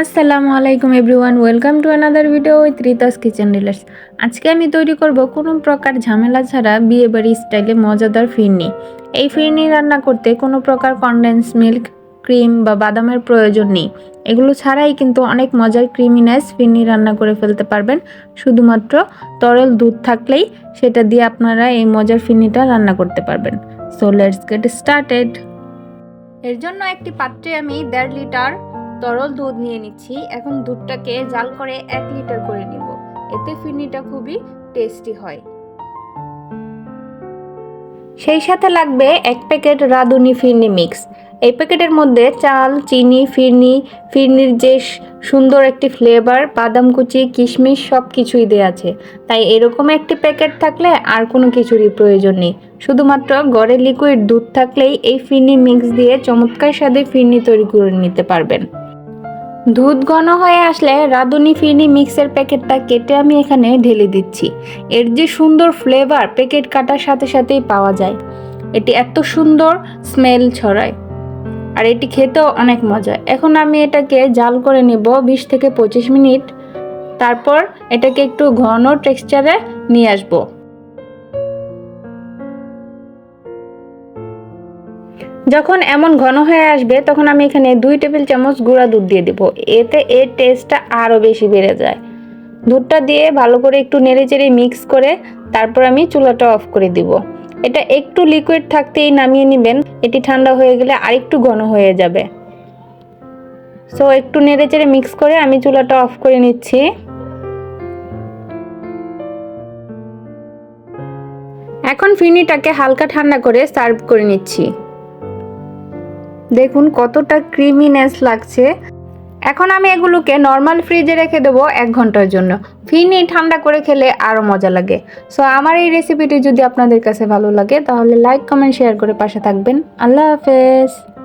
আসসালামু আলাইকুম everyone, welcome to another video with Rita's kitchen রিলার্স আজকে আমি তৈরি করব কোনো প্রকার ঝামেলা ছাড়া বিয়েবাড়ি স্টাইলে মজাদার ফিরনি। এই ফিরনি রান্না করতে কোনো প্রকার কনডেন্স মিল্ক ক্রিম বা বাদামের প্রয়োজন নেই। এগুলো ছাড়াই কিন্তু অনেক মজার ক্রিমিনেস ফিরনি রান্না করে ফেলতে পারবেন। শুধুমাত্র তরল দুধ থাকলেই সেটা দিয়ে আপনারা এই মজার ফিরনিটা রান্না করতে পারবেন। সো লেটস গেট স্টার্টেড এর জন্য একটি পাত্রে আমি দেড় লিটার তরল দুধ নিয়ে নিচ্ছি। এখন দুধটাকে জাল করে এক লিটার করে নিব। এতে ফিরনিটা খুবই টেস্টি হয়। সেই সাথে লাগবে এক প্যাকেট রাঁধুনি ফিরনি মিক্স। এই প্যাকেটের মধ্যে চাল, চিনি, ফিরনি, ফিরনির যে সুন্দর একটি ফ্লেভার, বাদাম কুচি, কিশমিশ সব কিছুই দেওয়া আছে। তাই এরকম একটি প্যাকেট থাকলে আর কোনো কিছুরই প্রয়োজন নেই। শুধুমাত্র গড়ে লিকুইড দুধ থাকলেই এই ফিরনি মিক্স দিয়ে চমৎকার স্বাদে ফিরনি তৈরি করে নিতে পারবেন। দুধ ঘন হয়ে আসলে রাঁধুনি ফিরনি মিক্সের প্যাকেটটা কেটে আমি এখানে ঢেলে দিচ্ছি। এর যে সুন্দর ফ্লেভার প্যাকেট কাটার সাথে সাথেই পাওয়া যায়। এটি এত সুন্দর স্মেল ছড়ায়। আর এটি খেতেও অনেক মজা। এখন আমি এটাকে জাল করে নেব বিশ থেকে পঁচিশ মিনিট। তারপর এটাকে একটু ঘন টেক্সচারে নিয়ে আসব। যখন এমন ঘন হয়ে আসবে, তখন আমি এখানে দুই টেবিল চামচ গুঁড়া দুধ দিয়ে দেবো। এতে এর টেস্টটা আরও বেশি বেড়ে যায়। দুধটা দিয়ে ভালো করে একটু নেড়ে চেড়ে মিক্স করে তারপর আমি চুলাটা অফ করে দিব। এটা একটু লিকুইড থাকতেই নামিয়ে নেবেন। এটি ঠান্ডা হয়ে গেলে আরেকটু ঘন হয়ে যাবে। সো একটু নেড়ে চেড়ে মিক্স করে আমি চুলাটা অফ করে নিচ্ছি। এখন ফিনিটাকে হালকা ঠান্ডা করে সার্ভ করে নিচ্ছি। দেখুন কতটা ক্রিমিনেস লাগছে। এখন আমি এগুলোকে নর্মাল ফ্রিজে রেখে দেবো এক ঘণ্টার জন্য। ফিনি ঠান্ডা করে খেলে আরও মজা লাগে। সো আমার এই রেসিপিটি যদি আপনাদের কাছে ভালো লাগে, তাহলে লাইক কমেন্ট শেয়ার করে পাশে থাকবেন। আল্লাহ হাফেজ।